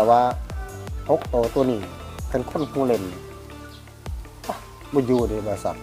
แต่ว่าทกโตตัวนี้เป็นคนผู้เล่นบ่อยู่ในบริษัท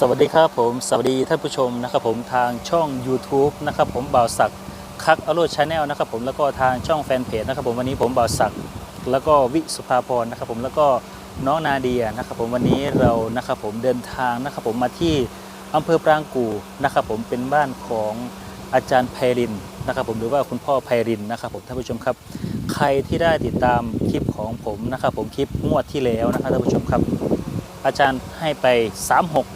สวัสดีครับผมสวัสดีท่านผู้ชมนะครับผมทางช่อง YouTube นะครับผมบ่าวศักดิ์คักอโรดชาแนลนะครับผมแล้วก็ทางช่องแฟนเพจนะครับผมวันนี้ผมบ่าวศักดิ์แล้วก็วิสุภาพรนะครับผมแล้วก็น้องนาเดียนะครับผมวันนี้เรานะครับผมเดินทางนะครับผมมาที่อำเภอปรางกูนะครับผมเป็นบ้านของอาจารย์ไพรินนะครับผมหรือว่าคุณพ่อไพรินนะครับผมท่านผู้ชมครับ ใครที่ได้ติดตามคลิปของผมนะครับผมคลิปงวดที่แล้วนะครับท่านผู้ชมครับ อาจารย์ให้ไป 36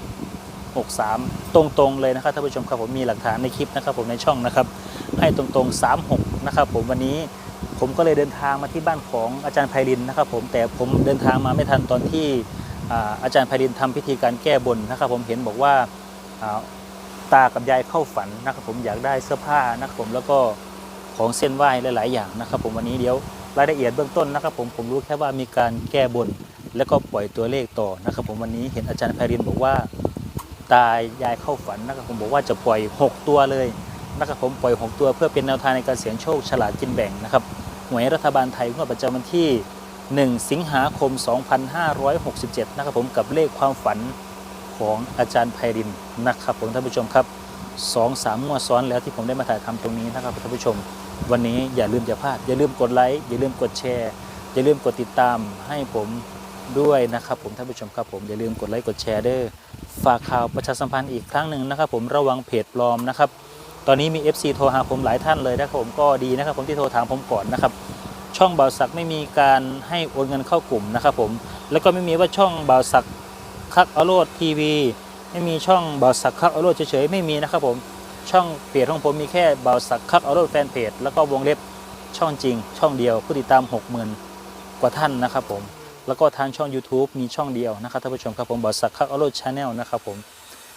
63 ตรงๆเลยนะครับท่านผู้ชมครับผมมีหลักฐานในคลิปนะครับผมในช่องนะครับให้ตรงๆ 36 นะครับผมวันนี้ผมก็เลยเดินทางมาที่บ้านของอาจารย์ไพรินนะครับผมแต่ผมเดินทางมาไม่ทันตอนที่อาอาจารย์ไพรินทำพิธีการแก้บนนะครับผมเห็นบอกว่าอ่าตากับยายเข้าฝันนะครับผมอยากได้เสื้อผ้านะครับผมแล้วก็ของเส้นไหว้หลาย ๆ อย่างนะครับผมวันนี้เดี๋ยวรายละเอียดเบื้องต้นนะครับผมผมรู้แค่ว่ามีการแก้บน แล้วก็ปล่อยตัวเลขต่อนะครับผมวันนี้เห็นอาจารย์ไพรินบอกว่า ตายายเข้าฝันนะครับผมบอกว่าจะปล่อย 6 ตัวเลยนะครับผมปล่อย 6 ตัวเพื่อเป็นแนวทางในการเสี่ยงโชคฉลาดกินแบ่งนะครับหวยรัฐบาลไทยงวดประจำวันที่ 1 สิงหาคม 2567 นะครับผมกับเลขความฝันของอาจารย์ไพรินนะครับผมท่านผู้ชมครับสองสามงวดซ้อนแล้วที่ผมได้มาถ่ายทำตรงนี้นะครับท่านผู้ชม วันนี้อย่าลืมอย่าพลาดอย่าลืมกดไลค์อย่าลืมกดแชร์ อย่าลืมกดติดตามให้ผม ด้วยนะครับผมท่านผู้ชมครับผมอย่าลืมกดไลค์กดแชร์เด้อฝากข่าวประชาสัมพันธ์อีกครั้งหนึ่งนะครับผมระวังเพจปลอมนะครับตอนนี้มี FC โทรหาผมหลายท่านเลยนะครับผมก็ดีนะครับผมที่โทรถามผมก่อนนะครับช่องบ่าวศักไม่มีการให้โอนเงินเข้ากลุ่มนะครับผมแล้วก็ไม่มีว่าช่องบ่าวศักคักอโรดทีวีไม่มีช่องบ่าวศักคักอโรดเฉยๆไม่มีนะครับผมช่องเพจของผมมีแค่บ่าวศักคักอโรดแฟนเพจแล้วก็วงเล็บช่องจริง ช่องเดียวผู้ติดตาม 60,000 กว่าท่านนะครับผม แล้วก็ทางช่อง YouTube มีช่องเดียวนะครับท่านผู้ชมครับผมบอสสักคักอโรดชาแนลนะครับผม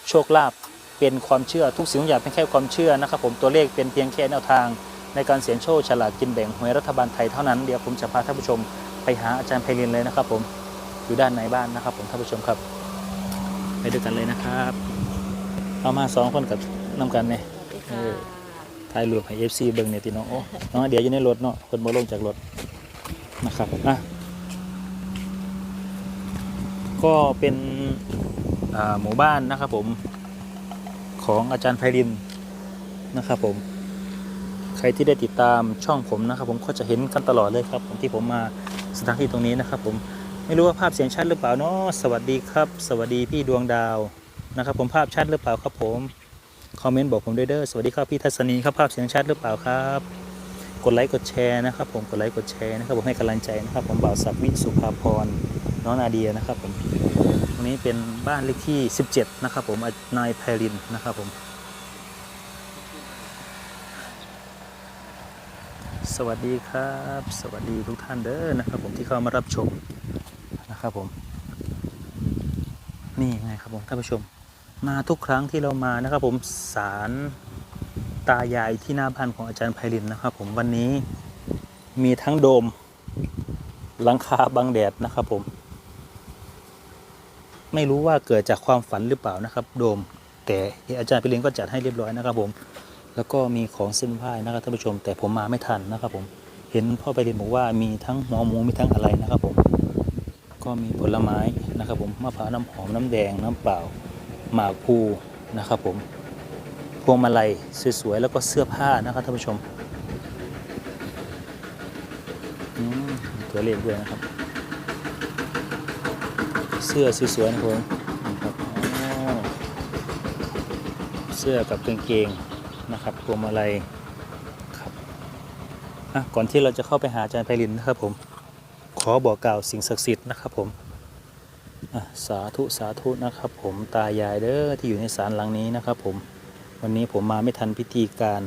โชคลาภเป็นความเชื่อทุกสิ่งทุกอย่างเป็นแค่ความเชื่อนะครับผมตัวเลขเป็นเพียงแค่แนวทาง ในการเสี่ยงโชคฉลาดกินแบ่งหวยรัฐบาลไทยเท่านั้นเดี๋ยวผมจะพาท่านผู้ชมไปหาอาจารย์ไพรินเลยนะครับผมอยู่ด้านในบ้านนะครับผมท่านผู้ชมครับ ไปด้วยกันเลยนะครับ เอามาสองคนกับน้ำกันเนี่ยเออถ่ายรูปให้เอฟซีเบิ่งเนี่ยตีน้องโอ้น้องเดี๋ยวอยู่ในรถเนาะคนบ่ลงจากรถนะครับอะ ก็เป็นหมู่บ้านนะครับผมของอาจารย์ไพรินนะครับผม ใครที่ได้ติดตามช่องผมนะครับ ผมก็จะเห็นกันตลอดเลยครับผมที่ผมมาสถานที่ตรงนี้นะครับ ผมไม่รู้ว่าภาพเสียงชัดหรือเปล่าเนาะสวัสดีครับ สวัสดีพี่ดวงดาวนะครับ ผมภาพชัดหรือเปล่าครับผมคอมเมนต์บอกผมด้วยเด้อสวัสดีครับพี่ทัศนีครับภาพเสียงชัดหรือเปล่าครับ กดไลค์กดแชร์นะครับ ผมกดไลค์กดแชร์นะครับผมให้กำลังใจนะครับ ผมบ่าวศักดิ์วิสุภาพร น้องนาเดียนะครับผมตรงนี้เป็นบ้านเลขที่ 17 นะครับผมนายไพรินนะครับผมสวัสดีครับ สวัสดีทุกท่านเด้อนะครับ ผมที่เข้ามารับชมนะครับผม นี่ไงครับผมท่านผู้ชม มาทุกครั้งที่เรามานะครับผมศาลตายายที่หน้าบ้านของอาจารย์ไพรินนะครับ ผมวันนี้มีทั้งโดมหลังคาบังแดดนะครับผม ไม่รู้ว่าเกิดจากความฝันหรือเปล่านะครับ โดม แต่อาจารย์ไปเรนก็จัดให้เรียบร้อยนะครับผม แล้วก็มีของเส้นไหว้นะครับท่านผู้ชม แต่ผมมาไม่ทันนะครับผม เห็นพ่อไปเรียนบอกว่ามีทั้งหัวหมูมีทั้งอะไรนะครับผม ก็มีผลไม้นะครับผม มะพร้าวน้ำหอมน้ำแดงน้ำเปล่า หมากพลูนะครับผม พวงมาลัยสวยๆ แล้วก็เสื้อผ้านะครับท่านผู้ชมอืมตัวเลขด้วยนะครับ เสื้อสวยๆนะครับผมนะครับเสื้อกับกางเกงนะครับพวงมาลัยครับก่อนที่เราจะเข้าไปหาอาจารย์ไพรินนะครับผมขอบอกกล่าวสิ่งศักดิ์สิทธิ์นะครับผมสาธุสาธุนะครับ ผมตายายเด้อที่อยู่ในศาลหลังนี้นะครับ ผมวันนี้ผมมาไม่ทันพิธีการ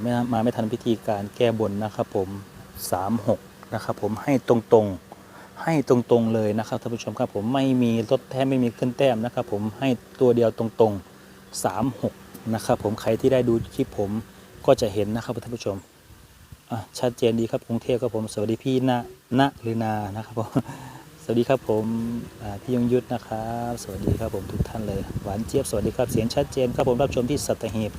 ไม่มาไม่ทันพิธีการแก้บนนะครับผมสามหกนะครับผมให้ตรงๆ ให้ตรงๆเลยนะครับท่านผู้ชมครับผมไม่มีลดแต้มไม่มีขึ้นแต้มนะครับผมให้ตัวเดียวตรงๆสามหกนะครับผมใครที่ได้ดูคลิปผมก็จะเห็นนะครับท่านผู้ชมชัดเจนดีครับกรุงเทพครับผม สวัสดีพี่ณณหรือนานะครับผมสวัสดีครับผมพี่ยงยุทธนะครับ สวัสดีครับผมทุกท่านเลยหวานเจี๊ยบสวัสดีครับเสียงชัดเจนครับผมรับชมที่สัตหีบ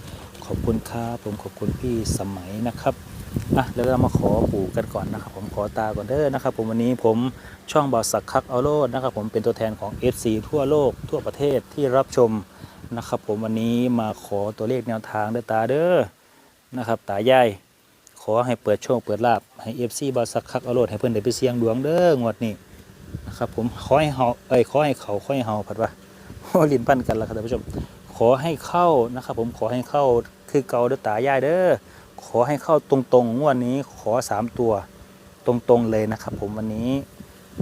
ขอบคุณครับผมขอบคุณพี่สมัยนะครับ อะแล้วเรามาขอปู่กันก่อนนะครับผมขอตาก่อนเด้อนะครับ ผมวันนี้ผมช่องบอสักคักเอาโลดนะครับ ผมเป็นตัวแทนของ FC ทั่วโลกทั่วประเทศที่รับชมนะครับ ผมวันนี้มาขอตัวเลขแนวทางเด้อตาเด้อนะครับ ตายายขอให้เปิดโชคเปิดลาบให้ FC บอสักคักเอาโลดให้เพื่อนได้ไปเสียงดวงเด้องวดนี้นะครับผมขอให้เฮาเอ้ยขอให้เขาขอให้เฮาผัดว่าโอ้ลิ้นพันกันแล้วครับท่านผู้ชม ขอให้เข้านะครับ ผมขอให้เข้าคือเกาเด้อตายายเด้อ ขอให้เข้าตรงๆงวดนี้ขอสามตัวตรงๆเลยนะครับ ผมวันนี้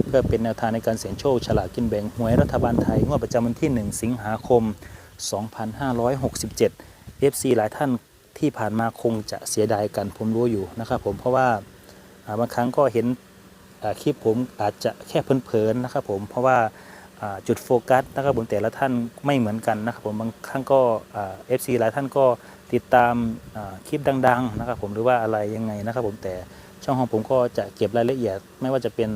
เพื่อเป็นแนวทางในการเสี่ยงโชคฉลากกินแบ่งหวยรัฐบาลไทยงวดประจำวันที่ 1 สิงหาคม 2567 FC หลายท่านที่ผ่านมาคงจะเสียดายกันผมรู้อยู่นะครับ ผมเพราะว่าบางครั้งก็เห็นคลิปผมอาจจะแค่เพลินๆนะครับ ผมเพราะว่าอ่าจุดโฟกัสนะครับผมแต่ละท่านไม่เหมือนกันนะครับผมบางครั้งก็เอฟซีหลายท่านก็ ติดตามคลิปดังๆนะครับผมหรือว่าอะไรยังไงนะครับผมแต่ช่องของผมก็จะเก็บรายละเอียด ไม่ว่าจะเป็น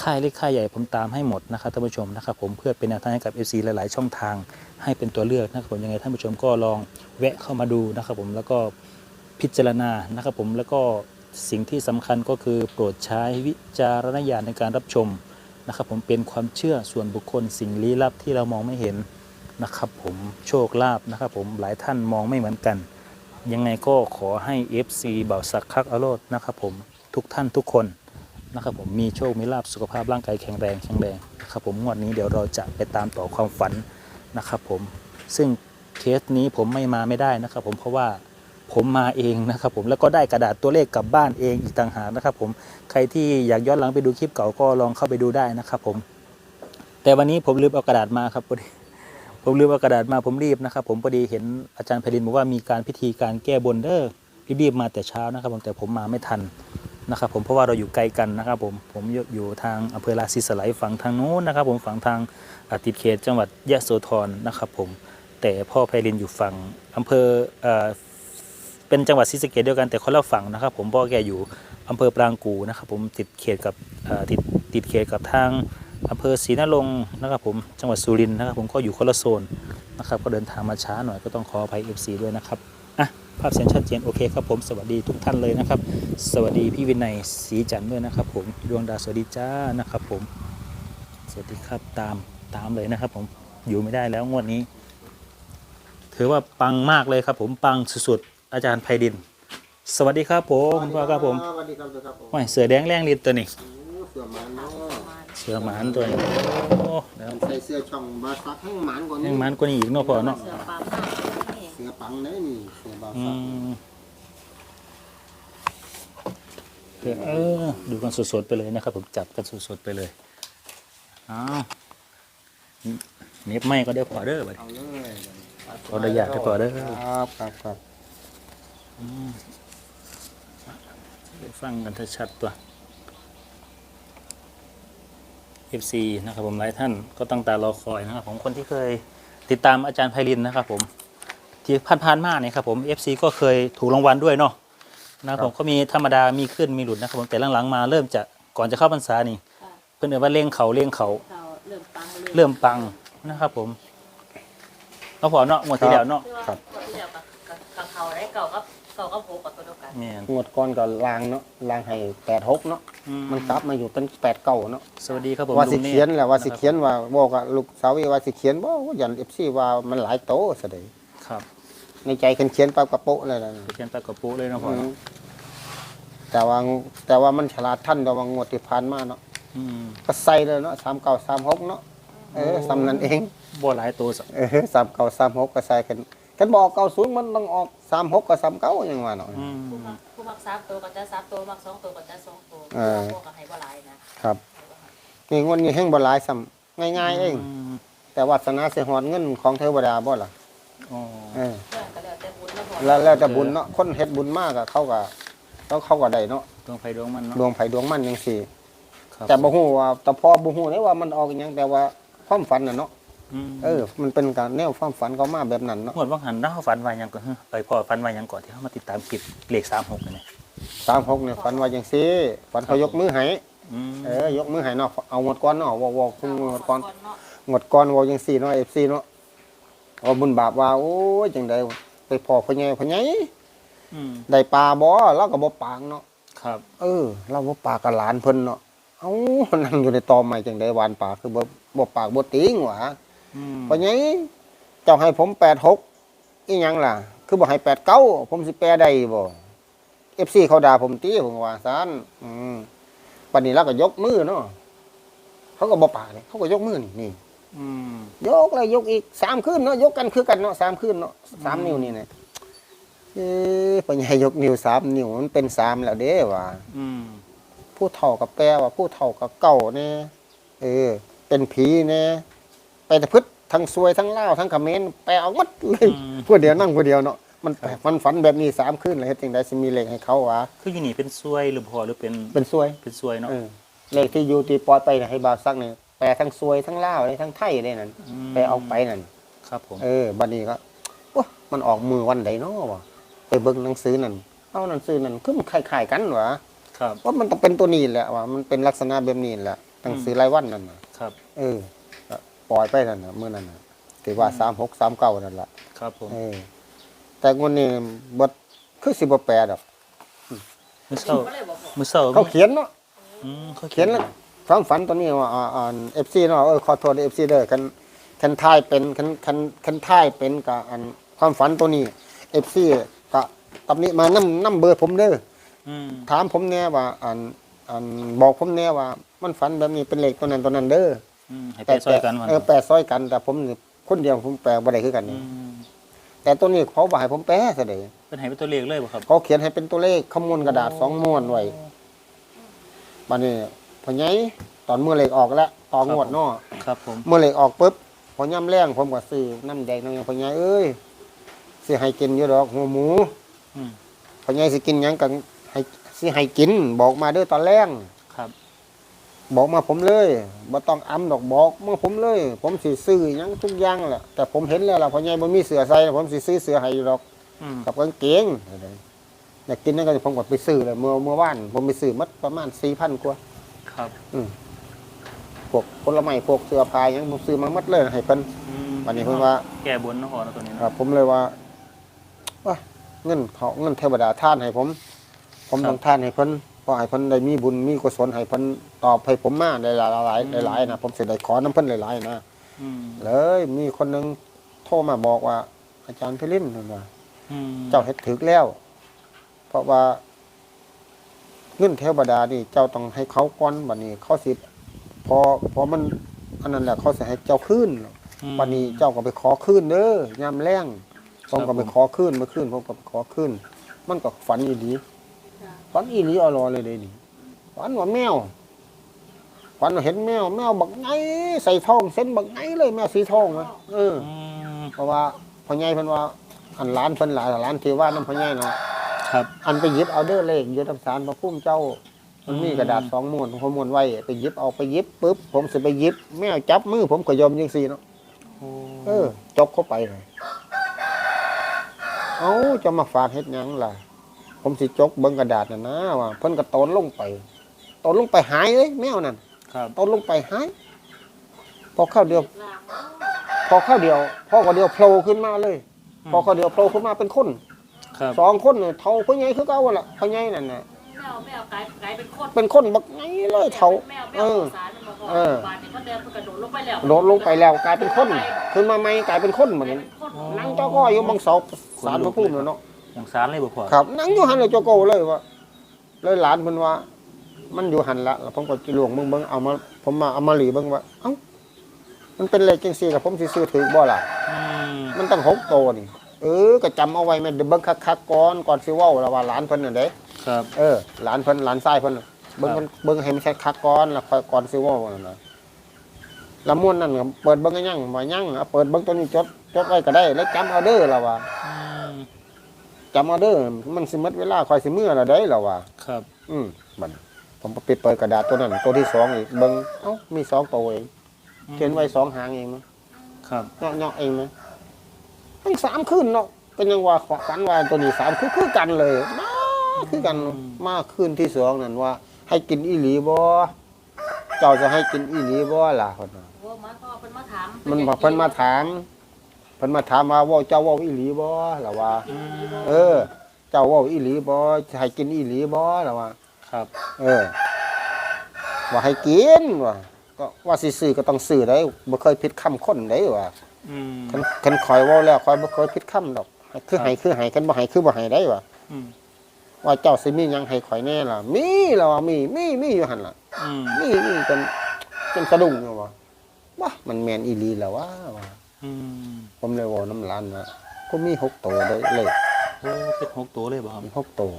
ค่ายเล็กค่ายใหญ่ผมตามให้หมดนะครับท่านผู้ชมนะครับผมเพื่อเป็นแนวทางให้กับ FC หลาย ๆ ช่องทางให้เป็นตัวเลือกนะครับผมยังไงท่านผู้ชมก็ลองแวะเข้ามาดูนะครับผมแล้วก็พิจารณานะครับผมแล้วก็สิ่งที่สำคัญก็คือโปรดใช้วิจารณญาณในการรับชมนะครับผมเป็นความเชื่อส่วนบุคคลสิ่งลี้ลับที่เรามองไม่เห็น นะครับผมโชคลาภนะครับผมหลายท่านมองไม่เหมือนกัน ยังไงก็ขอให้ FC เบ่าวสักคักอโรดนะครับผมทุกท่านทุกคนนะครับผมมีโชค มีลาภสุขภาพร่างกายแข็งแรงแข็งแรงนะครับผมงวดนี้เดี๋ยวเราจะไปตามต่อความฝันนะครับผมซึ่งเคสนี้ผมไม่มาไม่ได้นะครับผมเพราะว่าผมมาเองนะครับผมแล้วก็ได้กระดาษตัวเลขกลับบ้านเองอีกต่างหากนะครับผมใครที่อยากย้อนหลังไปดูคลิปเก่าก็ลองเข้าไปดูได้นะครับผมแต่วันนี้ผมลืมเอากระดาษมาครับพอดี ผมลืมเอากระดาษมาผมรีบนะครับผมพอดีเห็นอาจารย์ไพรินบอกว่ามีการพิธีการแก้บนเด้อรีบๆมาแต่เช้านะครับผมแต่ผมมาไม่ทันนะครับผมเพราะว่าเราอยู่ไกลกันนะครับผมผมอยู่ทางอำเภอราศีสไลฝั่งทางโน้นนะครับ ผมฝั่งทางติดเขตจังหวัดยะโสธรนะครับผมแต่พ่อไพรินอยู่ฝั่งอำเภอเอ่อเป็นจังหวัดศรีสะเกดเดียวกันแต่คนละฝั่งนะครับ ผมพ่อแกอยู่อำเภอปรางกูนะครับผมติดเขตกับติดติดเขตกับทาง อำเภอศรีนรงค์นะครับผมจังหวัดสุรินทร์นะครับผมก็อยู่คนละโซนนะครับก็เดินทางมาช้าหน่อยก็ต้องขออภัย FC ด้วยนะครับอะภาพเสียงชัดเจนโอเคครับผมสวัสดีทุกท่านเลยนะครับ สวัสดีพี่วินัยศรีจันทร์ด้วยนะครับ ผมดวงดาวสวัสดีจ้านะครับผม สวัสดีครับตามตามเลยนะครับ ผมอยู่ไม่ได้แล้วงวดนี้ ถือว่าปังมากเลยครับ ผมปังสุดๆอาจารย์ไพดิน สวัสดีครับผมคุณพ่อครับผมสวัสดีครับสวัสดีครับผมว่ายเสือแดงแรงลินตัวนี้โอ้เสือหมานเนาะ เสือหมานตัวนี้โอ้แล้วใส่เสื้อช่องบาซักให้หมานกว่านี้ยังหมานกว่านี้อีกเนาะพ่อเนาะเสือปลาผ้านี่เสือปังเนี่ยนี่เสือบาอืซักมเดี๋ยวเออดูกันสดๆไปเลยนะครับ ผมจับกันสดๆไปเลยอ้าวเน็บไม่ก็เดี๋ยวพอเด้อบัดนี้ เอาเลยขออนุญาตให้พอเด้อ ครับครับครับไปฟังกันชัดๆตัว FC นะครับผมหลายท่านก็ตั้งตารอคอยนะครับผมคนที่เคยติดตามอาจารย์ไพรินนะครับผมที่ผ่านๆมาเนี่ยครับผม FC ก็เคยถูกรางวัลด้วยเนาะนะครับผมก็มีธรรมดามีขึ้นมีหลุดนะครับผมแต่หลังๆมาเริ่มจะก่อนจะเข้าพรรษานี่ค่ะเพื่อนเอ่ยว่าเลี้ยงเขาเลี้ยงเขาเขาเริ่มปังเริ่มปังนะครับผมเอาพอเนาะหมดที่แล้วเนาะคือว่าคนที่เดียวกับกับกับเขาได้เก่าก็เก่าก็โผล่กับตัวเดียวกันเนี่ยงวดก่อนก็ลางเนาะลางให้แปดหกเนาะอืมันกลับมาอยู่เป็นแปดเก้าเนาะสวัสดีครับผมว่าสิลุงเขียนแหละว่าสิะครับเขียนว่าบอกกับลูกสาวว่าสิเขียนบ่ยันเอฟซีว่ามันหลายโตซะเด้ครับในใจเขียนเขียนปั๊บกระโปะเลยล่ะเขียนตะกระปุเลยเนาะพ่อเนาะแต่ว่าแต่ว่ามันฉลาดท่านแต่ว่างวดที่ผ่านมาเนาะอืมก็ใส่เลยเนาะสามเก้าสามหกเนาะเออสำนั้นเอง บ่หลายตัวสักเออสามเก้าสามหกก็ใส่กันกันบอกเก้าศูนย์มันต้องออก สามหกกับสามเก้าอย่างว่าเนาะ อืมผู้มักผู้มักสามตัวก็จะสามตัวมักสองตัวก็จะสองตัวเออ พวกก็ให้บ่หลายนะครับนี่งวดนี้แห่งบ่หลายซ้ำง่ายๆเอง มแต่วาสนาสิฮอดเงินของเทวดาบ่ล่ะอ๋อเออเรื่องก็แล้วแต่บุญแล้วพอแล้วแล้วแต่บุญเนาะคนเฮ็ดบุญมากอะเขาก็เขาเขาก็ได้เนาะดวงไฟดวงมันเนาะดวงไผดวงมันจังซี่ ครับแต่บ่ฮู้ว่าแต่พอบ่ฮู้ได้ว่ามันออกอิหยังแต่ว่าความฝันน่ะเนาะม เออ มันเป็นการแนวความฝันเขามาแบบนั้นเนาะหมดว่างหันนะเขาฝันว่าหยังก่อนเฮ้ยไปพ่อฝันว่าหยังก่อนที่เขามาติดตามคลิปเลขสามหกเนี่ย36เนี่ยฝันว่าจังซี่ฝันเขายกมือให้อืมเออยกมือให้เนาะเอางวดก่อนเนาะเว้าๆคุณงวดก่อนเนาะงวดก่อนเว้าจังซี่เนาะ FC เนาะเอาบุญบาปว่าโอ้ยจังไดไปพ่อพ่อใหญ่พ่อใหญ่อืมได้ปลาบ่เราก็บ่ปากเนาะครับ เออเราบ่ปากกับหลานเพิ่นเนาะเอ้านั่งอยู่ในตอไม้จังไดหวานปากคือบ่บ่ปากบ่ติงหว่าอืม เพราะไงเจ้าให้ผม86อีหยังล่ะ คือบ่ให้89ผมสิแปลได้บ่ FC เขาด่าผมติผมว่าซั่นอืมปันนี้เราก็ยกมือเนาะเขาก็บ่ปากนี่เขาก็ยกมือนี่นี่อืมยกเลยยกอีกสามขึ้นเนาะยกกันคือกันเนาะสามขึ้นเนาะสามอืมนิ้วนี่นะเอ๊ะปัญญายกนิ้วสามนิ้วมันเป็นสามแล้วเด้ว่าอืมผู้เฒ่ากับแปลว่าผู้เฒ่ากับเก่าเนี่ยเออ เป็นผีเนี่ยไป แต่พึดทั้งซวยทั้งเล่าวทั้งเขมรแปลเอาหมดเลยอืม ผู้เดียวนั่งผู้เดียวเนาะมันแปลกมันฝันแบบนี้สามขึ้นเลยเฮ็ดจังไดสิมีเลขให้เขาวะคืออยู่นี่เป็นซวยหรือพอหรือเป็นเป็นซวยเป็นซวยเนาะ เออเลขที่อยู่ที่ปล่อยไปน่ะให้บาวซักเนี่ยแปลทั้งซวยทั้งเล่าวเลยทั้งไทยเลยนั่นมไปเอาไปนั่น ครับผม เออบัดนี้ก็โอ้มันออกมือวันไหนเนาะวะไปเบิ่งหนังสือนั่นเอาหนังสือนั่นคือมันคล้ายๆกันวะครับ ว่ามันต้องเป็นตัวนี้แหละวะมันเป็นลักษณะแบบนี้แหละหนังสือรายวันนั่นน่ะครับ เออก็ป ล่อยไปนั่นน่ะมื้อนั้นน่ะที่ว่าสามหกสามเก้านั่นล่ะครับผมเออแต่งวดนี้บ่คือสิบ่แปลดอกมือเศร้าก็เลยบอกพอมือเศร้าเขาเขียนเนาะอืมเขาเขียนแล้วความฝันตัวนี้ว่าอ่าอ่า FC เนาะเออขอโทษ FC เด้อคันคันทายเป็นคันคันคันทายเป็นกับอันความฝันตัวนี้ FC ก็ตำนี้มานำนำเบอร์ผมเด้อ อืมถามผมแน่ว่าอันอันบอกผมแน่ว่า มันฝันแบบนี้เป็นเลขตัวนั้นตัวนั้นเด้ออืม ให้แปลซอยกันวันเออแปดซอยกัน แต่ผมนี่คนเดียวผมแปลบ่ได้คือกันอืนี่มแต่ตัวนี้เขาบ่ให้ผมแปลซะเด้เป็นให้เป็นตัวเลขเลยบ่ครับ เขาเขียนให้เป็นตัวเลขขมวลกระดาษสองม้วนไว้บัดนี้พอไงตอนเมื่อเลขออกแล้วต่องวดเนาะครับผม เมื่อเลขออกปุ๊บพอย่ำแรงผมก็ซื้อน้ำแดงน้ำหยังพอไงเอ้ยสิให้กินอยู่ดอกหัวหมูอืม พอไงสิกินหยังกันให้สิให้กินบอกมาเด้อตอนแรกครั บบอกมาผมเลยบ่ต้องอ้ำดอกบอกมาผมเลย ผมสิซื้อหยังทุกอย่างแหละแต่ผมเห็นแล้วล่ะพอไงบ่มีเสือใส่ผมสิซื้อเสือให้อยู่ดอกอืมกับกางเกงอยากกินนั่นก็ผมก็ไปซื้อเลยเมื่อเมื่อวานผมไปซื้อมัดประมาณสี่พันกว่าครับพวกผลไม้พวกเสื้อผ้าหยังผมซื้อมามัดเลยให้เพิ่นอืมวันนี้เพิ่นว่า แก้บนเนาะพอเนาะตัวนี้คเนาะรับผมเลยว่าว่าเงินเขาเงินเทวดาท่านให้ผม ผมต้องท่านให้เพิ่นเพราะให้เพิ่นได้มีบุญมีกุศลให้เพิ่นตอบให้ผมมาได้หลายหลายหลายๆนะผมสิได้ขอน้ำเพิ่นหลายๆนะอืมเลยมีคนหนึงโทรมาบอกว่า อาจารย์พิรินเพิ่นว่าอืมเจ้าเฮ็ดถึกแล้ว เพราะว่าเงินเทวดานี่ เจ้าต้องให้เขาก่อนบัดนี้ เขาสิพอพอมันอันนั้นแหละเขาสิให้เจ้าคืนอืมบัดนี้เจ้าก็ไปขอคืนเด้อยามแรงผมครัก็บไปขอคืนเมื่อคืนผมก็ไปขอคืนมันก็ฝันอีหลีจ้ะ ฝันอีหลีอรอเลยเด้นี่ฝันว่าแมวฝันว่าเห็นแมว แมวบักไงใส่ทอง เส้นบักไงเลยแมวสีทองนะเอออืมเพราะว่าพ่อใหญ่เพิ่นว่าอันร้านเพิ่นหลายร้านที่ว่าน้ำพ่อใหญ่เนาะครับ อันไปหยิบเอาเด้อเลขยึดทำสารพระพุ่มเจ้า มันมีกระดาษสองม้วนผมม้วนไว้ไปหยิบเอาไปหยิบปุ๊บผมสิไปหยิบแม่จับมือผมก็ยอมยังสี่เนาะเออจบเข้าไปเลยเอาจะมาฝากเฮ็ดหยังล่ะ ผมสิจกเบิ่งกระดาษน่ะนะว่าเพิ่นก็ตนลงไปตนลงไปหายเลยแมวนั่นครับตนลงไปหายพอเข้าวเดียวลางพอเข้าวเดียวพ่อก็เดียวโผล่ขึ้นมาเลย พอเข้าวเดียวโผล่ขึ้นมาเป็นคนครับสองคนเนี่ยเท่าพ่อใหญ่คือเก่าหั่นล่ะพ่อใหญ่นั่นน่ะแมวแมวกลายกลายเป็นคนเป็นคนบักไงเลยเท่าแมวแมเอวอสารมันบอกว่าเออบาดเนี่ยก็เดินกระโดดลงไปแล้วโดดลงไปแล้วกลายเป็นคนขึ้นมาใหม่กลายเป็นคนเหมือนนี้นั่งเจ้าก็อยู่บังเสาสารพระภูมิเนาะ อย่างสารเลยบ่พอครับนั่งอยู่หันเลยเจ้าโกเลยว่าเลยหลานเพิ่นว่า มันอยู่หันละแล้วผมก็จิหลวงเบิ่งเบิ่งเอามา ผมมาเอามาหลีเบิ่งว่าเอ้ามันเป็นเลขจังซี่กับผมสิซื้อถือบ่ล่ะอืมมันตั้งหกโตวนี่เออก็จำเอาไว้แม่เดี๋ยวเบิ่งคักๆก่อนก่อนสิเว้าแล้วว่าหลานเพิ่นน่ะเด้ ครับ เออหลานเพิ่นหลานชายเพิ่นน่ะเบิ่งกันเบิ่งให้มันชัดคักก่อนแล้วค่อยก่อนสิเว่านั่นน่ะละม่วนนั่นก็เปิดเบิ่งกันยังบ่ยังเอาเปิดเบิ่งตัวนี้จดจดไว้ก็ได้ แล้วจำเอาเด้อล่ะว่า อืม จำเอาเด้อมันสิหมดเวลาค่อยสิมื้อละได้ล่ะว่าครับ อืมบัดผมไปปิดเปิดกระดาษตัวนั้นตัวที่สองอีกเบิ่งเอ้ามีสองตัวเองเขียนไว้สองหางเองมั้ยครับเนาะๆเองมั้ยมันสามคืนเนาะเป็นยังว่าฝันว่าตัวนี้สามคือคือกันเลยมาคือกันมาคืนที่สองนั่นว่า ให้กินอีหลีบ่เจ้าจะให้กินอีหลีบ่ล่ะคนน่ะโอ้มาพ่อเพิ่นมาถามมันบอกเพิ่นมาถามเพิ่นมาถามว่าเว่าเจ้าเว่าอีหลีบ่ล่ะว่าอืมเออ เจ้าเว่าอีหลีบ่จะให้กินอีหลีบ่ล่ะว่า ครับ เออ ว่าให้กินว่าก็ว่าสิซื้อก็ต้องซื้อได้บ่เคยผิดคำคนได้ว่าอืมคันคันคอยเว้าแล้วคอยบ่เคยผิดคำดอก คือให้คือให้คันบ่ให้คือบ่ให้ได้ว่าอืมว่าเจ้าสิมีหยังให้ข่อยแน่ล่ะ มีล่ะว่ามีมีมีอยู่หั่นล่ะอืมมีมีจนจนสะดุ้งอยู่ว่าว้ามันแม่นอีหลีแล้วว่าว่าอืม ผมเลยเว่าน้ำร้านว่าก็มีหกตัวได้เลยโอ้เป็นหกตัวเลยบ่ครับมีหกตัว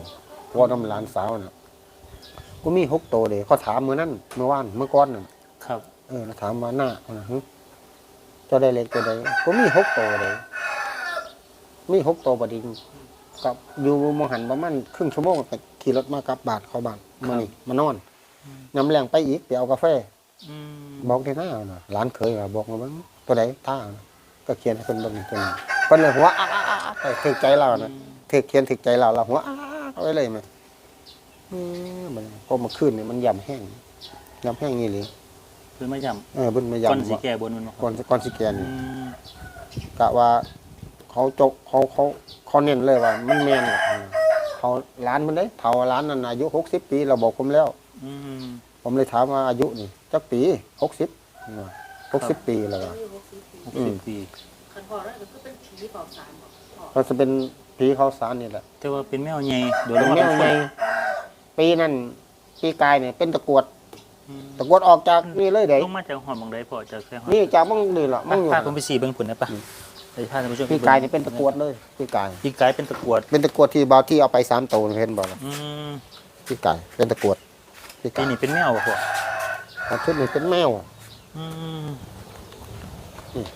เว่าน้ำร้านสาวน่ะก็มีหกตัวเลยเขาถามมื้อนั้นเมื่อวานเมื่อก่อนน่ะครับ เออแล้วถามว่าหน้าว่าหึเจ้าได้เล็กตัวใดก็มีหกตัวเลยมีหกตัวบดิงกับอยู่มองหันประมาณครึ่งชั่วโมงก็ขี่รถมากลับบาทเข้าบ้านมานี่มานอนยำแรงไปอีกไปเอากาแฟอืมบอกได้หน้าน่ะร้านเคยว่าบอกมาบ้างตัวใดท่าน่ะ ก็เขียนให้คนเบิ่งตัวนี้เพิ่นเลยหัวอ้าอ้าอ้าไปถึกใจเรานะถึกเขียนถึกใจเราเราหัวอ้าอ้าเอาไว้เลยไหมอืมมันพอมาขึ้นนี่มันยำแห้งยำแห้งนี่เลยเพิ่นมาย้เออเบิ่นมาำก้อนยำสีแก่บนมันบ่ครับก่อนก่อนสิแกนอืนี่มกะว่าเขาจกเขาเขาเขาเน้นเลยว่า มันแม่นอะเขาร้านมันได้เท่าร้านนั้นอายุหกสิบปี เราบอกผมแล้วอืมผมเลยถามว่าอายุนี่จักปีหกสิบหกสิบปีแล้วว่าอายุ60ปี หกอืสิมบปีคันพ่อแล้วก็คือเป็นผีเป่าสารบ่พ่อก็จะเป็นปีเขาสารนี่แหละแต่ว่าเป็นแมวใหญ่โดยเป็นมาแนวเป็นคไงนปีนั้นปีกายเนี่ยเป็นตะกรวดอืมตะกรวดออกจากนี่เลยเด้ลงมาจากหอดบางใดพอจากแค่หอดนี่จากมั่งนี่ละมั่งอยู่พาผมไปสีเบิ่งผลได้ปะไปพาท่านผู้ชมปีกายนี่เป็นตะกรวดเลยปีกาย ปีกายเป็นตะกรวดเป็นตะกรวดที่บาวที่เอาไปสามตัวเห็นบอกอืมปีกายเป็นตะกรวดปีปีกายนี้เป็นแมวบ่พ่อเอาชุดนี้เป็นแมวอืม อืม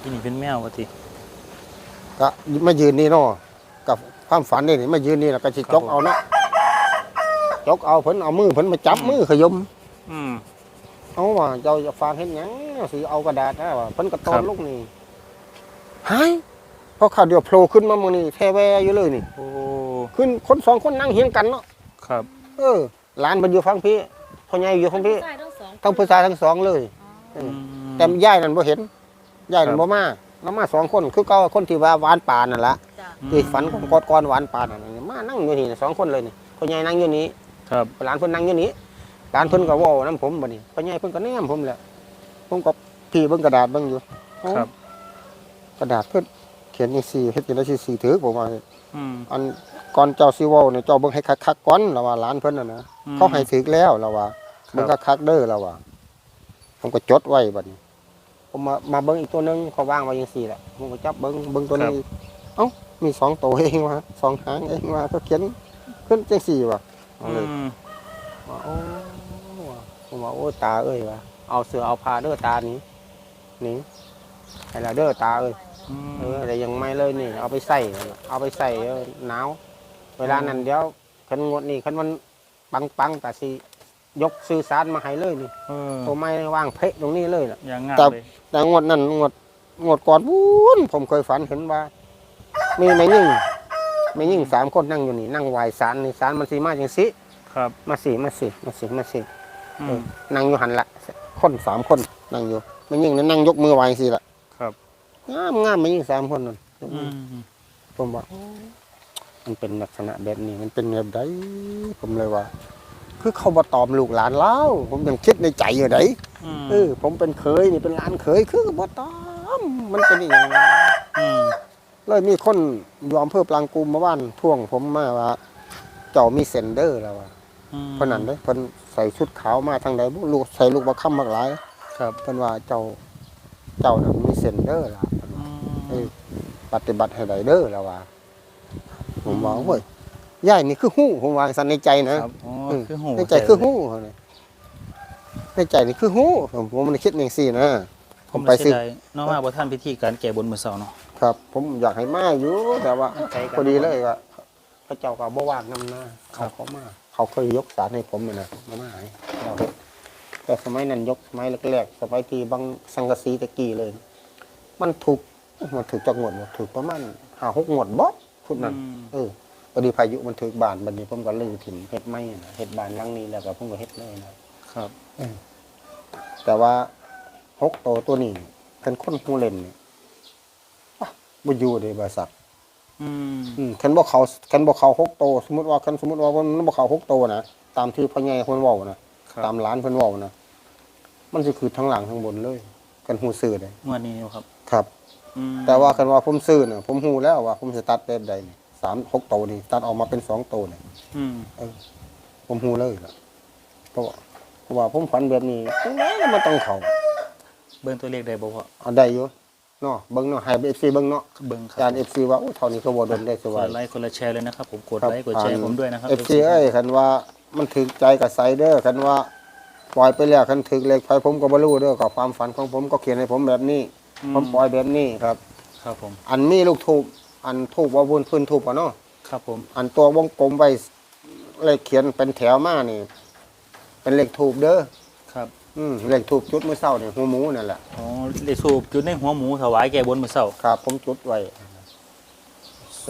ปีนี้เป็นแมวว่าติก็มายืนนี่เนาะกับความฝันนี่นี่มายืนนี่แล้วก็สิจกเอาเนาะจกเอาเพิ่นเอามือเพิ่นมาจับมือขยมอืมเอาว่าเจ้าจะฟางเห็นหยังสิเอากระดาษนะว่าเพิ่นก็ตอครันบลูกนี่หายพอข่าวเดียวโผล่ขึ้นมามื้อนี้แท้แวอยู่เลยนี่ โอ้ขึ้นคนสองคนนั่งเฮียงกันเนาะครับเออหลานมันอยู่ฝั่งพี่พ่อใหญ่อยู่ฝั่งพี่ชายทั้งสองทั้งผู้ชายทั้งสองเลยอ๋อเออ แต่ยายนั่นบ่เห็นยายนั่นบ่มาแล้วมาสองคนคือเก่าคนที่ว่าหวานป่านั่นละจ้ะที่ฝันของกอดก้อนหวานป่านั่นนี่มานั่งอยู่นี่สองคนเลยนี่พ่อใหญ่นั่งอยู่นี้ครับหลานเพิ่นนั่งอยู่นี้หลานเพิ่นก็เว้านํผมบัดนี้พ่อใหญ่เพิ่นก็แนมผมแหละผมก็พี่เบิ่งกระดาษเบิ่งอยู่ครับ กระดาษเพิ่นเขียนจังซี่เฮ็ดจังได๋สิสิถือผมว่า อืมอันก่อนเจ้าสิเว้าเนี่ยเจ้าเบิ่งให้คักๆก่อนแล้วว่าหลานเพิ่นน่ะนะอืม เขาให้ถึกแล้วแล้วว่าครับมันก็คักเด้อแล้วว่าผมก็จดไว้บัดนี้ ผมมามาเบิ่งอีกตัวหนึงเขาวางไว้จังซี่แหละผมก็จับเบิ่งเบิ่งตัวนี้เอ้ามีสองตัวเองว่าสองหางเองว่าก็เขียนขึ้นจังซี่ว่ะเอาเลยอืมว่าโอ้ว่ะผมว่าโอ้ตาเอ้ยว่ะเอาเสือเอาผ้าเด้อตานี้นี่ให้ละเด้อตาเอ้ยอืมเออแต่ยังไม่เลยนี่ เอาไปใส่เอาไปใส่เออหนาวเวลานั้นเดี๋ยวคันงวดนี่คันมันปังปังๆแต่สิ ยกสื่อสารมาให้เลยนี่เออผมไม่วางเพะตรงนี้เลยล่ะ อย่างงามครับเลยแต่งวดนั้นงวดงวดก่อนวุ้นผมเคยฝันเห็นว่า มีแม่ยิ่งแม่ยิ่งสามคนนั่งอยู่นี่นั่งไหวสารนี่สารมันสีมาจังสิครับมาสิมาสิมาสิมาสิอืเอมอนั่งอยู่หันละคนสามคนนั่งอยู่แม่ยิ่งนั่นนั่งยกมือไหวสิละครับงามงามแม่ยิ่งสามคนนั่นยกอืมือมผมว่าโอ้มันเป็นลักษณะแบบนี้มันเป็นแบบใดผมเลยว่า คือเขาบ่ตอมลูกหลานเล่าผมยังคิดในใจอยู่ไดอืมเออผมเป็นเคยนี่เป็นหลานเคยคือบ่ตอมมันเป็นอย่างไรอืมเลยมีคนอยู่อำเภอปรางกูมมาบ้านท่วงผมมาว่าเจ้ามีเซนเดอร์แล้วว่าอืมเพราะนั้นเด้เพิ่นใส่ชุดขาวมาทางใดบ่ลูกใส่ลูกบักคำมากหลาย ครับเพิ่นว่าเจ้าเจ้านั้นมีเซนเดอร์ล่ะเพิ่นอืว่ามเออปฏิบัติให้ได้เด้อแล้วว่าผมว่าโอ้ย ยายนี่คือฮู้ผมว่าสันในใจนะครับอ๋ออืมคือหูในใจคือหู้เนี่ยในใจนี่คือหู้ผมผมมันคิดอย่างสี่นะผผมมไปไปสิสิน้องมาบ่ท่านพิธีการแก่บนมื้อเช้าเนาะครับ ผมอยากให้มาอยู่แต่ว่าใจกันพอดีเลยว่าพระเจ้าก็บ่ว่างนำหน้าครัเขาบเขามาเขาเคยยกสารให้ผมเลยนะมามาให้เราเฮ็ดแต่สมัยนั้นยกสมัยแรกๆสมัยที่บางสังกะสีตะกี้เลย มันถูกมันถูกจักงวดหมดถูกประมาณห้าหกงวดบ๊อบพุดนั้นอืมเออ พอดีพายุมันถึกบานบัดนี้ผมก็ลือถิ่นเฮ็ดไม่นะเฮ็ดบานหลังนี้แล้วก็ผมก็เฮ็ดเลยนะครับแต่ว่าหกตัวตัวนี้เป็นคนผู้เล่นนี่อะบ่อยู่ในบริษัทอืมอืมคันบ่เขาคันบ่เขาหกตัวสมมุติว่าคันสมมุติว่ามันบ่เขาหกตัวนะตามที่พ่อใหญ่เพิ่นเว้านะครับตามร้านเพิ่นเว้านะมันสิคือทั้งหลังทั้งบนเลยกันฮู้ซื่อได้งวดนี้ครับ ครับ อืมแต่ว่าคันว่าผมซื้อน่ะผมฮู้แล้วว่าผมสิตัดแบบใดนี่ สามหกตัวนี่ตัดออกมาเป็นสองตัวนี่อืมผมฮู้เลยล่ะเพราะว่าเพราะว่าผมฝันแบบนี้จังได๋มันต้องเข้าเบิ่งตัวเลขได้บ่พ่อเอาได้อยู่เนาะเบิ่งเนาะให้ FC เบิ่งเนาะเบิ่งคจารัน FC ว่าโอ้เท่านี้ก็บ่โดนได้สคนบายละไลค์คนละแชร์เลยนะครับ ผมกดไลค์กดแชร์ผมด้วยนะครับ เอฟซีเอ้ยคันว่ามันถึกใจกับไซเดอร์คันว่าปล่อยไปแล้วคันถึกเหล็กไฟผมก็บ่รู้เด้อกับความฝันของผมก็เขียนให้ผมแบบนี้ผมปล่อยแบบนี้ครับ ครับผม อันมีลูกทูบ อันทูบว่าบนพื้นทูบอะเนาะครับผม อันตัววงกลมไว้เลขเขียนเป็นแถวมานี่ เป็นเลขทูบเด้อครับอืมเลขทูบจุดเมื่อเช้านี่หัวหมูนั่นแหละอ๋อเลขสูบจุดในหัวหมูถวายแก่บนมื้อเช้าครับผมจุดไว้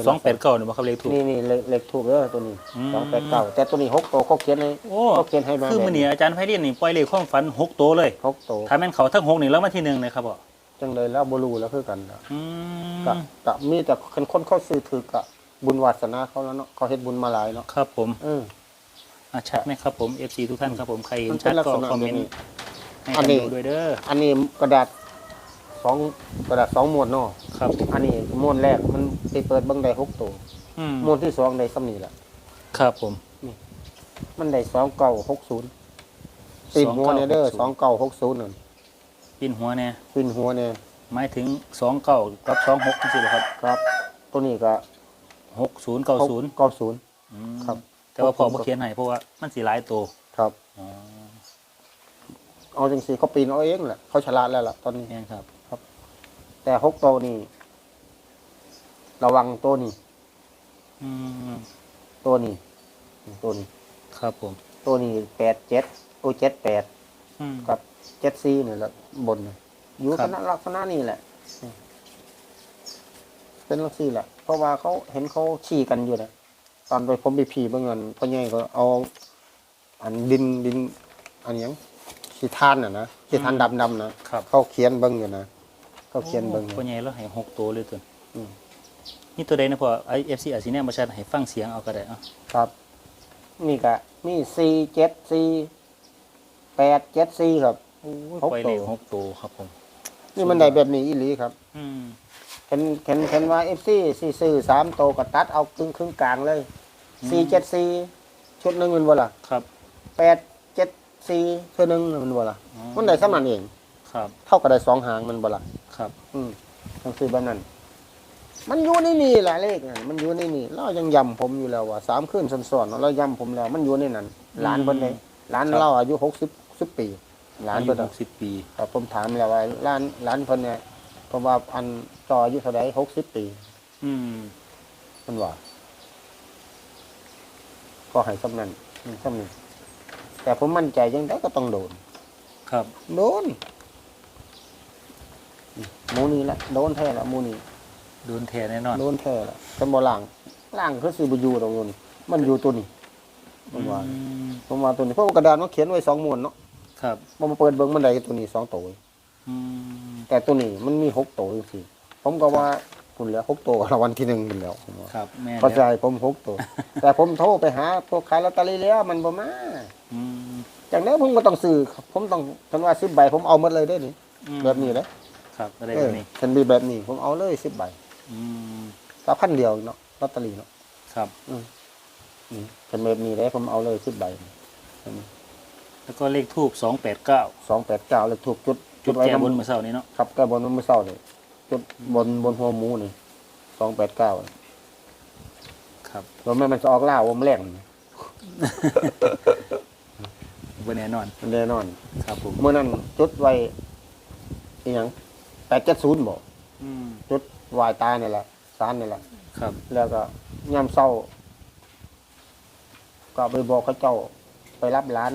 289นี่บ่ครับเลขถูกนี่นี่เลขเลขทูบเด้อตัวนี้อืมสองแปดเก้าแต่ตัวนี้หกตัวเขาเขียนให้โอ้เขาเขียนให้มาคือมื้อนี้อาจารย์ไพเรียนนี่ปล่อยเลขความฝันหกตัวเลยหกตัวถ้าแม่นเขาทั้งหกนี่แล้วมาที่หนึ่งเลยครับพ่อ จังเลยแล้วบ่รู้แล้วคือกันนะอืมกะกะมีแต่คนคนเขาซื้อถือกะบุญวาสนาเขาแล้วเนาะเขาเฮ็ดบุญมาหลายเนาะครับผมเออ อะชัดไหมครับผม FC ทุกท่านครับผมใครเห็นมันชัเป็ดนลักก็ษณะคอมเมนแบบนี้ต์ให้อันกันนี้ดูด้วยเด้ออันนี้กระดาษสองกระดาษสองหมวดเนาะครับ อันนี้หมวดแรกมันไปเปิดเบิ่งได้หกตัวอืมหมวดที่สองได้ซ้ำนี่แหละครับผม มันได้สองเก้าหกศูนย์ตีนหัวเนี่ยเด้อสองเก้าหกศูนย์นั่น ปินหัวเนี่ยตีนหัวเนี่ยหมายถึงสองเก้ากับสองหกจริงๆเหรอครับครับ ตัวนี้ก็หกศูนย์เก้าศูนย์เก้าศูนย์ครับ แต่ว่าพอมาเขียนให้เพราะว่ามันสีหลายตัวครับอ๋อเอาจังสีเขาปีนเอาเองแหละเขาฉลาดแล้วล่ะตอนนี้นี่ครับ แต่หกตัวนี่ระวังตัวนี้อืมตัวนี้ตัวนี้ ครับผม ตัวนี้แปดเจ็ดโอเจ็ดแปดอืมกับ เจ็ดซีนี่แหละบนน่ะอยู่ครัคบณะลักษณะนี่แหละ เป็นลักษณะแหละ เพราะว่าเขาเห็นเขาชี้กันอยู่นะตอนไปผมไปผีเมื่อเงินพ่อใหญ่ก็เอา อันดินดิน อันหยังขี้ทานน่ะนะขี้ทานดำดำๆนะครับเขาเขียนเบิ้งอยู่นะเขาเขียนเบิ้งอยู่ตัวใหญ่แล้วให้หกตัวเลยตัวอืมนี่ตัวใดนะพอไอเอฟซีอาซีเนี่ยมาชัดให้ฟังเสียงเอาก็ได้อะครับ นี่ก็มีซีเจ็ดซีแปดเจ็ดซีครับ หกปล่อยเลขตัว หกตัวครับผมนี่มันได้แบบนี้อีหลีครับอืมเห็นเห็นเห็นว่าเอฟซีซีซื้อสามโตวก็ตัดเอาครึ่งครึ่งกลางเลยซีเจ็ดซีชุดหนึ่งมันบ่ล่ะครับแปดเจ็ดซีชุดหนึ่งมันบ่ล่ะอ๋อมันได้สำนันเอง ครับเท่ากับได้สองหางมันบ่ล่ะครับ อืมต้องซื้อแบบนั้น มันอยู่ในนี่แหละเลขน่ะมันอยู่ในนี่เรายังย้ำผมอยู่แล้วว่าสามคืนซ้อนๆเราย้ำผมแล้ว มันอยู่ในนั้นหลานเพิ่นเลยหลานเราอายุหกสิบสิบปี หลานอายุเพิ่นหอะกสิบปี ครับผมถามแล้วว่าร้านร้านเพิ่นเนี่ยเพราะว่าอันต่ออายุเท่าไดหกสิบปีอืม มันว่า ก็ให้สำนันอืมสำนันแต่ผมมั่นใจยังไงก็ต้องโดน ครับ โดนอืมหมูนี่แหละโดนแท้ละหมูนี่โดนแทนแน่นอน โดนแท้ละเป็นบ่ล่างล่างคือสิบอยู่ตรงนู้นมันอยู่ตัวนี้ผมว่าอืมผมว่าตัวนี้เพราะว่ากระดานมันเขียนไว้สองม้วนเนาะ ครับมันมาเปิดเบิ้งมันได้ตัวนี้สองตัวอืมแต่ตัวนี้มันมีหกตัวจริงๆผมก็ว่าคุณเหลือหกตัวรางวัลที่หนึ่งเป็นแล้วผมว่าครับแม่เพราะใจผมหกตัว แต่ผมโทรไปหาพวกขายลอตเตอรี่แล้วมันบ่มาอืมจากนั้นผมก็ต้องซื้อครับผมต้องคันว่าสิบใบผมเอาหมดเลยได้นี่อืมแบบนี้เลยครับอะไรเอแบอบนี้คันมีแบบนี้ ผมเอาเลยสิบใบอืมก็พันเดียวเนาะลอตเตอรี่เนาะครับ อืมคันแบบนี้เลยผมเอาเลยสิบใบ แล้วก็เลขทูบสองแปดเก้าสองแปดเก้าเลยถูกจุดจุดไว้แก้น้ำบนเมื่อเช้านี้เนาะครับแก้บนมันไม่เศร้าเลยจุดบนบนหัวหมูนี่สองแปดเก้าครับแล้วแม่มันจะออกล่าวว่ามันแรงบ่แน่นอนแน่นอน ครับผมเมื่อนั้นจุดไว้อีหยังแปดเจ็ดศูนย์บอกอืมจุดไหวายตายนี่แหละสารนี่แหละครับ แล้วก็ยามเศร้า ก็ไปบอกเขาเจ้าไปรับร้าน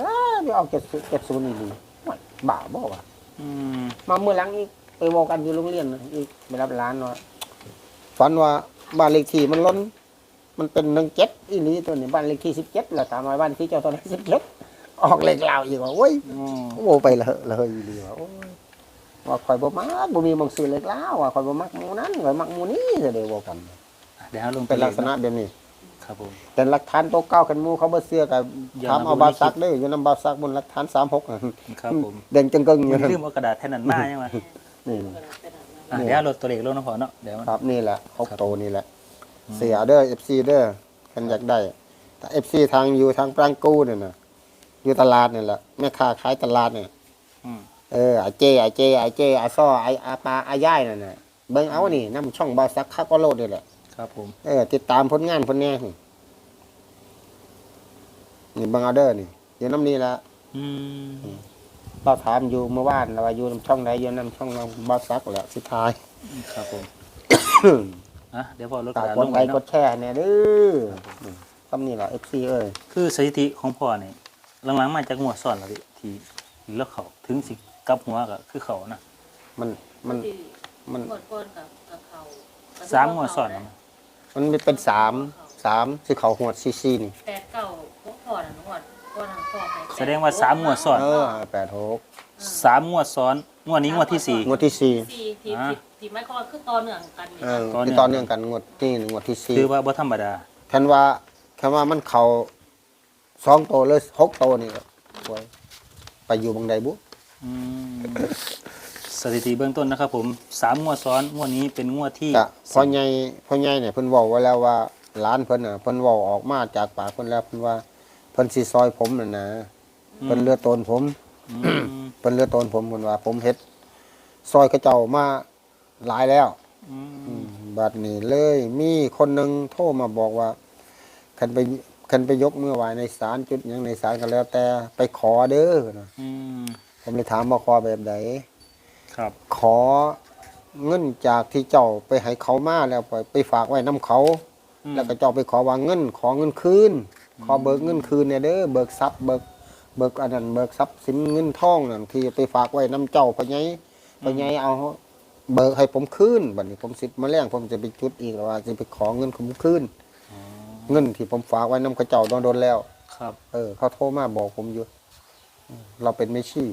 นะไปเอาเจ็ดเจ็ดศูนย์นี่ดีโอ้ยบ้าบอกว่าอืมมาเมื่อหลังอีกไปบอกกันอยู่โรงเรียนนะอีกไปรับร้านว่าฝันว่าบ้านเลขที่มันล้น มันเป็นหนึ่งเจ็ดอีนี้ตัวนี้บ้านเลขที่สิบเจ็ดแหละตามมาบ้านที่เจ้าตอนนั้นสิบเจ็ดออกเลขลาวอีกว่าโอ้ยอ๋อโอ้ไปละเหอะละเหยอีหลีว่าโอ้ยว่าคอยบ่มักบ่มีหมองซื้อเลขลาวว่าคอยบ่มักหมู่นั้นคอยมักหมู่นี้จะได้บอกกัน เดี๋ยวเราลงเป็นลักษณะแบบนี้ ครับผม แต่หลักฐานตัวเก้ากันหมู่เขาบ่เชื่อกับอย่าถามมาเอาบ่บามีซักเด้ออยู่นำบาซักบนหลักฐาน36น่ะครับผมเด่นจังกึ่งอยู่มันนั่นลืมเอากระดาษแทนนั้นมาใช่ไหมนี่อะเดี๋ยวเราลดตัวเลขลงนะพอเนาะเดี๋ยวมันครับนี่แหละหกครับโตวนี่แหละ เสียเด้อ FC เด้อคันอยากได้ถ้า FC ทางอยู่ทางปรางกู้เนี่ยน่ะอยู่ตลาดนี่แหละแม่ค้าขายตลาดเนี่ยอืมเอออาเจอาเจอาเจอาซ้ออาอาปลาอาย่ายนั่นน่ะเบิ่งเอานี่น้ำช่องบาซักคาโกโลดนี่แหละ ครับผม เออติดตามผลงานผลแน่นี่นี่เบิ่งเอาเด้อนี่อยู่น้ำนี่ละอืมเราถามอยู่เมื่อวานเราว่าอยู่น้ำช่องไหนอยู่น้ำช่องบาซักแหละสุดท้าย ครับผมอะเดี๋ยวพอลดกตาระดาษกลดงไลไปค์กเนาะดแชร์เนี่ยเด้อคำนี้แหละ FC เอ้ยคือสถิติของพ่อเนี่ยหลังๆมาจากหัวซ่อนแล้วพี่ที่เลือกเขาถึงสิกลับหัวก็คือเขานะมันมันมันหมดก้นกับกับเขาสามหัวซ่อนนะ มันเป็นสามสามสิเขาหวดซีซีนี่แปดเก้าพวกพ่อน่ะหมดก้นทางพ่อให้แสดงว่าสามหัวซ่อน เออแปดหกสามงวดซ้อนงวดนี้งวดที่สี่ งวดที่สี่สี่ทีอ่า ทีทีไม่ก็คือต่อเนื่องกันนี่เออต่อเนื่อง ที่ต่อเนื่องกันงวดที่งวดที่สี่ถือว่าบ่ธรรมดา คันว่าคันว่ามันเขาสองโตวเลยหกโตวนี่ก็สวยไปอยู่บังใดบุอืม สถิติเบื้องต้นนะครับ ผมสามงวดซ้อนงวดนี้เป็นงวดที่กะพ่อใหญ่พ่อใหญ่เนี่ยเพิ่นเว้าไว้แล้วว่าหลานเพิ่นน่ะเพิ่นเว้าออกมาจากปากเพิ่นแล้วเพิ่นว่าเพิ่นสิซอยผมน่ะนะเพิ่นเลือดตนผม อืมเพิ่นเลือดตนผมเพิ่นว่า ผมเฮ็ดซอยเขาเจ้ามาหลายแล้ว อืมบัดนี้เลยมีคนหนึ่งโทรมาบอกว่าคันไปคันไปยกมือไหว้ในศาลจุดหยังในศาลก็แล้วแต่ไปขอเด้อนะอืมผมเลยถามว่าขอแบบไหน ครับ ขอเงินจากที่เจ้าไปให้เขามาแล้วไปไปฝากไว้น้เขา อืม แล้วก็เจ้าไปขอวางเงิน ขอเงินคืน ขอเบิกเงินคืนเนี่ยเด้อเบิกทรัพย์เบิกเบิกอันนั้นเบิกทรัพย์สินเงินทองนั่นที่ไปฝากไว้น้เจ้าพะไงพะไงเอา เบิกให้ผมคืนบัดนี้ผมสิมาแล้งผมจะไปจุดอีกแล้วว่าจะไปขอเงินผมคืนเงินที่ผมฝากไว้น้ำกระเจ้าโดนๆแล้ว ครับ เออเขาโทรมาบอกผมอยู่อืมเราเป็นไม่ชี้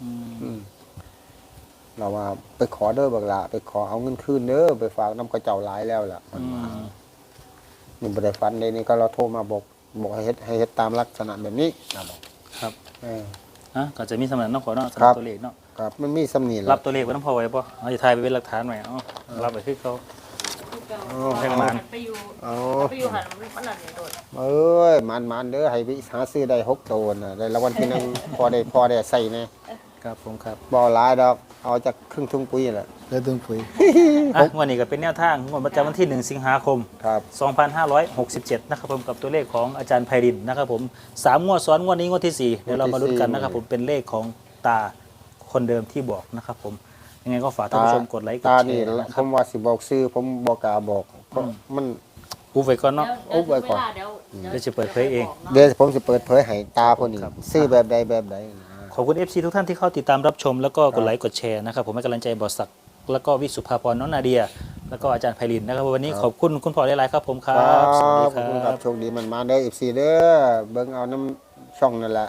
อืมอืม เราว่าไปขอเด้อบักละไปขอเอาเงินคืนเด้อไปฝากน้ำกระเจ้าหลายแล้วล่ะอืมนี่บริฟันเลยนี่ก็เราโทรมาบอกบอกให้เฮ็ดให้เฮ็ดตามลักษณะแบบนี้นะบอกครับเออ อะก็จะมีสำนักน้องขอเนาะสำครันักบตัวเลขเนาะครับ มันมีสำนีแหรัละบตัวเลขไว้น้ำพอไว้ป่ะเอาจะถ่ายไปเป็นหลักฐานไว้เอารับไปคือเขา ให้มัน ไปอยู่เอาไปอยู่หันมันนั่นนี่โดดเอ้ยมันมันเด้อให้ไปหาซื้อได้หกตัวน่ะได้รางวัลที่หนึ่ง พอได้พอได้ใส่แน่ ครับผมครับบ่หลายดอกเอาจากครึ่งทุ่งปุ๋ยแหละเลือดตึงปุ๋ยอะงวันนี้ก็เป็นแนวทางงวดประจำวันที่ 1 สิงหาคม ครับ 2567 นะครับผมกับตัวเลขของอาจารย์ไพรินนะครับผมสามงวดซ้อนงวดนี้งวดที่สี่เดี๋ยวเรามาลุ้นกันนะครับผมเป็นเลขของตาคนเดิมที่บอกนะครับผมยังไงก็ฝากท่านผู้ชมกดไลค์กดตาแชนี่ร์นะคผรับมว่าสิบอกซื้อผมบอกกล้าบอกเพราะอืมมันอุบไว้ก่อนเนาะเดี๋ยวอุ๊บไว้ก่อน เดี๋ยวเดี๋ยวจะเปิดเผยเอง เดี๋ยวผมสิเปิดเผยให้ตาคนนี้ครับซื้อแบบใดแบบใดนะ ขอบคุณ FC ทุกท่านที่เข้าติดตามรับชม แล้วก็กดไลค์กดแชร์นะครับผมให้กำลังใจบอสศักดิ์แล้วก็วิสุภาพรน้องนาเดีย แล้วก็อาจารย์ไพรินนะครับ วันนี้ขอบคุณคุณพ่อหลายๆครับผมครับสวัสดีขคอบคุณครัรับ บโชคดีมันมาเด้อ FC เด้อเบิ่งเอาน้ำช่องนั่นแหละ